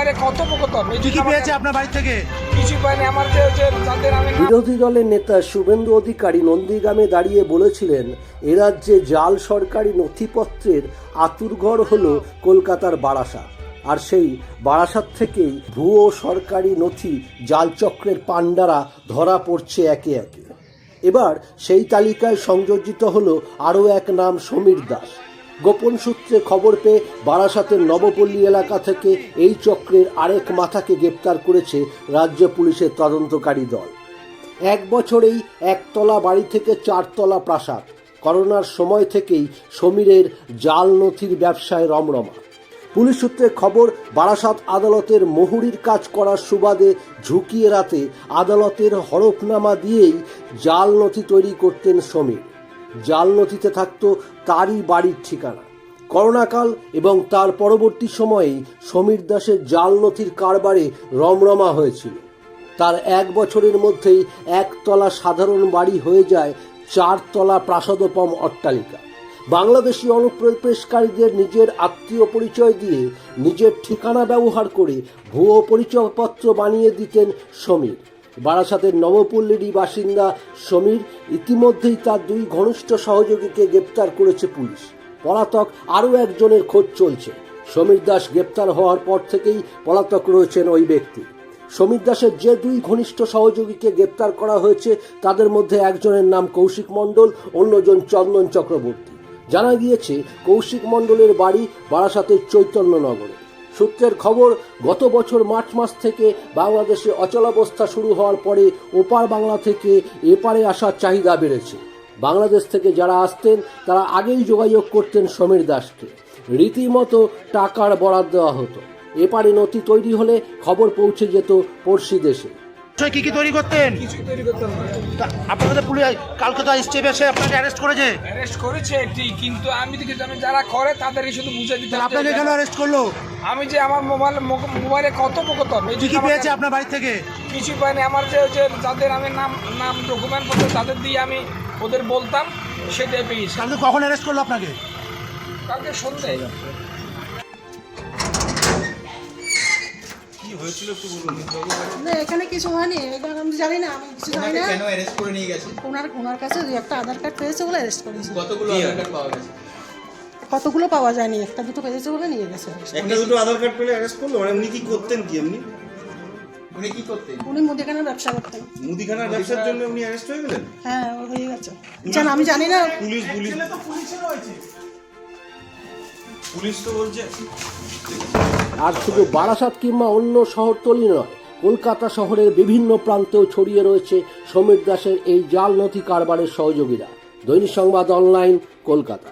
মোবাইলে কথোপকথন কি কি পেয়েছে আপনার বাড়ি থেকে? কিছু পাইনি আমার যে যে যাদের আমি বিরোধী দলের নেতা শুভেন্দু অধিকারী নন্দীগ্রামে দাঁড়িয়ে বলেছিলেন এ রাজ্যে জাল সরকারি নথিপত্রের আতুরঘর হল কলকাতার বারাসা আর সেই বারাসাত থেকেই ভুয়ো সরকারি নথি জাল চক্রের পাণ্ডারা ধরা পড়ছে একে একে। এবার সেই তালিকায় সংযোজিত হল আরও এক নাম সমীর দাস। গোপন সূত্রে খবর পেয়ে বারাসাতের নবপল্লী এলাকা থেকে এই চক্রের আরেক মাথাকে গ্রেপ্তার করেছে রাজ্য পুলিশের তদন্তকারী দল। এক বছরেই একতলা বাড়ি থেকে চারতলা প্রাসাদ। করোনার সময় থেকেই সমীরের জাল নথির ব্যবসায় রমরমা। পুলিশ সূত্রে খবর, বারাসাত আদালতের মহুরির কাজ করার সুবাদে ঝুঁকি এড়াতে আদালতের হরফনামা দিয়েই জাল নথি তৈরি করতেন সমীর। জাল নথিতে থাকতো তারই বাড়ির ঠিকানা। করোনাকাল এবং তার পরবর্তী সময়েই সমীর দাসের জাল নথির কারবারে রমরমা হয়েছিল। তার এক বছরের মধ্যেই একতলা সাধারণ বাড়ি হয়ে যায় চারতলা প্রাসাদোপম অট্টালিকা। বাংলাদেশি অনুপ্রবেশকারীদের নিজের আত্মীয় পরিচয় দিয়ে নিজের ঠিকানা ব্যবহার করে ভুয়ো পরিচয়পত্র বানিয়ে দিতেন সমীর। বারাসাতের নবপল্লীরই বাসিন্দা সমীর ইতিমধ্যেই তার দুই ঘনিষ্ঠ সহযোগীকে গ্রেপ্তার করেছে পুলিশ। পলাতক আরও একজনের খোঁজ চলছে। সমীর দাস গ্রেপ্তার হওয়ার পর থেকেই পলাতক রয়েছেন ওই ব্যক্তি। সমীর দাসের যে দুই ঘনিষ্ঠ সহযোগীকে গ্রেপ্তার করা হয়েছে, তাদের মধ্যে একজনের নাম কৌশিক মণ্ডল, অন্যজন চন্দন চক্রবর্তী। জানা গিয়েছে, কৌশিক মণ্ডলের বাড়ি বারাসাতের চৈতন্যনগরে। সূত্রের খবর, গত বছর মার্চ মাস থেকে বাংলাদেশে অচলাবস্থা শুরু হওয়ার পরে ওপার বাংলা থেকে এপারে আসার চাহিদা বেড়েছে। বাংলাদেশ থেকে যারা আসতেন, তারা আগেই যোগাযোগ করতেন সমীর দাসকে। রীতিমতো টাকার বরাদ দেওয়া হতো। এপারে নথি তৈরি হলে খবর পৌঁছে যেত পড়শি দেশে। কি কি তৈরি করতেন? কিছুই তৈরি করতাম না। তা আপনাদের পুলিশ কালকে তো স্টেপ এসে আপনাকে অ্যারেস্ট করেছে? অ্যারেস্ট করেছে একটি কিন্তু আমি দেখি আমি যারা করে তাদেরই শুধু বুঝে দিতে তাহলে আপনাকে কেন অ্যারেস্ট করল? আমি যে আমার মোবাইল মোবাইলে কথোপকথন এই কি কি পেয়েছে আপনার বাড়ি থেকে? কিছু পাইনি। আমার যে যে যাদের আমি নাম নাম ডকুমেন্ট করতে তাদের দিয়ে আমি ওদের বলতাম সেটাই পেয়েছি। কালকে কখন অ্যারেস্ট করল আপনাকে? কালকে না এখানে কিছু হয়নি। এবার আমি জানি না আমি কিছু জানি না। কেন অ্যারেস্ট করে নিয়ে গেছে? ওনার ওনার কাছে দুই একটা আধার কার্ড পেয়েছে বলে অ্যারেস্ট করেছে। কতগুলো আধার কার্ড পাওয়া গেছে? কতগুলো পাওয়া যায়নি? একটা দুটো পেয়েছে বলে নিয়ে গেছে। একটা দুটো আধার কার্ড পেলে অ্যারেস্ট করল? মানে উনি কি করতেন কি এমনি? উনি কি করতেন? উনি মুদিখানার ব্যবসা করতেন। মুদিখানার ব্যবসার জন্য উনি অ্যারেস্ট হয়ে গেলেন? হ্যাঁ ও হয়ে গেছে। জান আমি জানি না। পুলিশ পুলিশ পুলিশ তো বলছে। আর শুধু বারাসাত কিংবা অন্য শহরতলি নয়, কলকাতা শহরের বিভিন্ন প্রান্তেও ছড়িয়ে রয়েছে সমীর দাসের এই জাল নথি কারবারের সহযোগীরা। দৈনিক সংবাদ অনলাইন, কলকাতা।